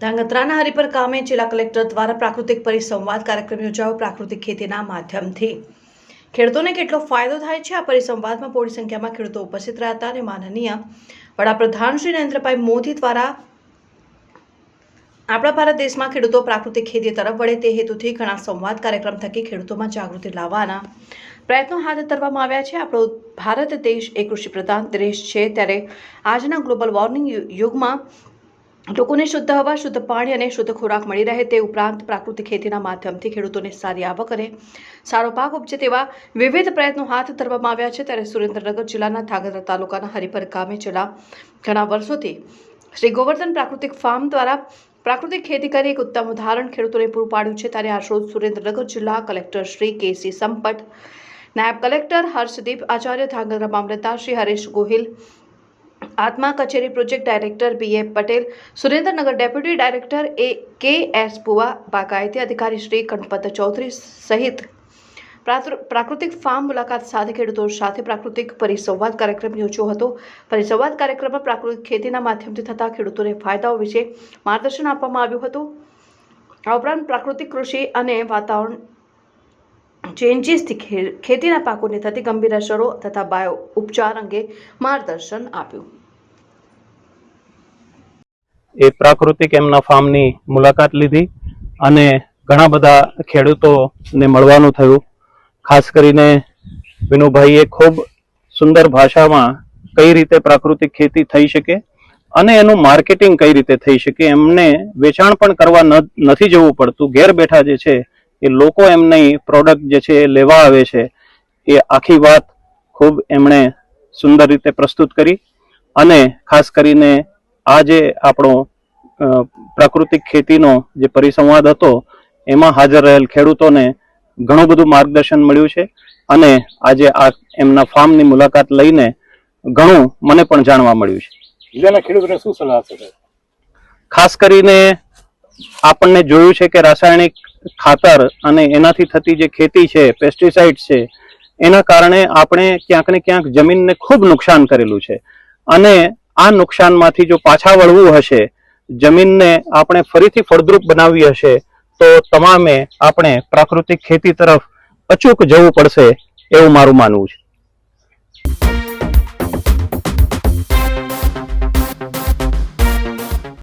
ધાંગધ્રાના હરિપર ગામે જિલ્લા કલેક્ટર દ્વારા પ્રાકૃતિક પરિસંવાદ કાર્યક્રમ યોજાયો પ્રાકૃતિક ખેતીના માધ્યમથી. ખેડૂતોને કેટલો ફાયદો થાય છે? આ પરિસંવાદમાં મોટી સંખ્યામાં ખેડૂતો ઉપસ્થિત રહ્યા હતા અને માનનીય વડાપ્રધાન શ્રી નરેન્દ્રભાઈ મોદી દ્વારા આપણા ભારત દેશમાં ખેડૂતો પ્રાકૃતિક ખેતી તરફ વળે તે હેતુથી ઘણા સંવાદ કાર્યક્રમ થકી ખેડૂતોમાં જાગૃતિ લાવવાના પ્રયત્નો હાથ ધરવામાં આવ્યા છે. આપણો ભારત દેશ એ કૃષિ પ્રધાન દેશ છે. ત્યારે આજના ગ્લોબલ વોર્મિંગ યુગમાં લોકોને શુદ્ધ હવા, શુદ્ધ પાણી અને શુદ્ધ ખોરાક મળી રહે તે ઉપરાંત પ્રાકૃતિક ખેતીના માધ્યમથી ખેડૂતોને સારી આવક અને સારો પાક ઉપજે તેવા વિવિધ પ્રયત્નો હાથ ધરવામાં આવ્યા છે. ત્યારે સુરેન્દ્રનગર જિલ્લાના ધાંગધ્રા તાલુકાના હરિપર ગામે છેલ્લા ઘણા વર્ષોથી શ્રી ગોવર્ધન પ્રાકૃતિક ફાર્મ દ્વારા પ્રાકૃતિક ખેતી કરી એક ઉત્તમ ઉદાહરણ ખેડૂતોને પૂરું પાડ્યું છે. ત્યારે આજરોજ સુરેન્દ્રનગર જિલ્લા કલેક્ટર શ્રી કેસી સંપટ નાયબ કલેક્ટર હર્ષદીપ આચાર્ય, ધાંગધ્રા મામલતદાર શ્રી હરેશ ગોહિલ આત્મા કચેરી project director B A Patel, Surendranagar deputy director A K S પુવા બાગાયતી અધિકારી શ્રી ગણપત ચૌધરી સહિત પ્રાકૃતિક ફાર્મ મુલાકાત સાથે ખેડૂતો સાથે પ્રાકૃતિક પરિસંવાદ કાર્યક્રમ યોજ્યો હતો. પરિસંવાદ કાર્યક્રમમાં પ્રાકૃતિક ખેતીના માધ્યમથી થતા ખેડૂતોને ફાયદાઓ વિશે માર્ગદર્શન આપવામાં આવ્યું હતું. આ ઉપરાંત પ્રાકૃતિક કૃષિ અને વાતાવરણ ચેન્જીસથી ખેતીના પાકોને થતી ગંભીર અસરો તથા બાયો ઉપચાર અંગે માર્ગદર્શન આપ્યું. એ પ્રાકૃતિક એમના ફાર્મની મુલાકાત લીધી અને ઘણા બધા ખેડૂતોને મળવાનું થયું. ખાસ કરીને વિનુભાઈએ ખૂબ સુંદર ભાષામાં કઈ રીતે પ્રાકૃતિક ખેતી થઈ શકે અને એનું માર્કેટિંગ કઈ રીતે થઈ શકે એમને વેચાણ પણ કરવા નથી જવું પડતું. ઘેર બેઠા જે છે એ લોકો એમની પ્રોડક્ટ જે છે એ લેવા આવે છે એ આખી વાત ખૂબ એમણે સુંદર રીતે પ્રસ્તુત કરી અને ખાસ કરીને આ જે આપણો પ્રાકૃતિક ખેતીનો જે પરિસંવાદ હતો એમાં હાજર રહેલ ખેડૂતોને ઘણું બધું માર્ગદર્શન મળ્યું છે અને આજે આ એમના ફાર્મની મુલાકાત લઈને ઘણું મને પણ જાણવા મળ્યું છે. જિલ્લાના ખેડૂતોને શું સલાહ આપશો? ખાસ કરીને આપણને જોયું છે કે રાસાયણિક ખાતર અને એનાથી થતી જે ખેતી છે પેસ્ટિસાઇડ છે એના કારણે આપણે ક્યાંક ને ક્યાંક જમીનને ખૂબ નુકસાન કરેલું છે. અને આ નુકસાનમાંથી જો પાછા વળવું હશે, જમીનને આપણે ફરીથી ફળદ્રુપ બનાવવી હશે, તો તમામે આપણે પ્રાકૃતિક ખેતી તરફ અચૂક જવું પડશે એવું મારું માનવું છે.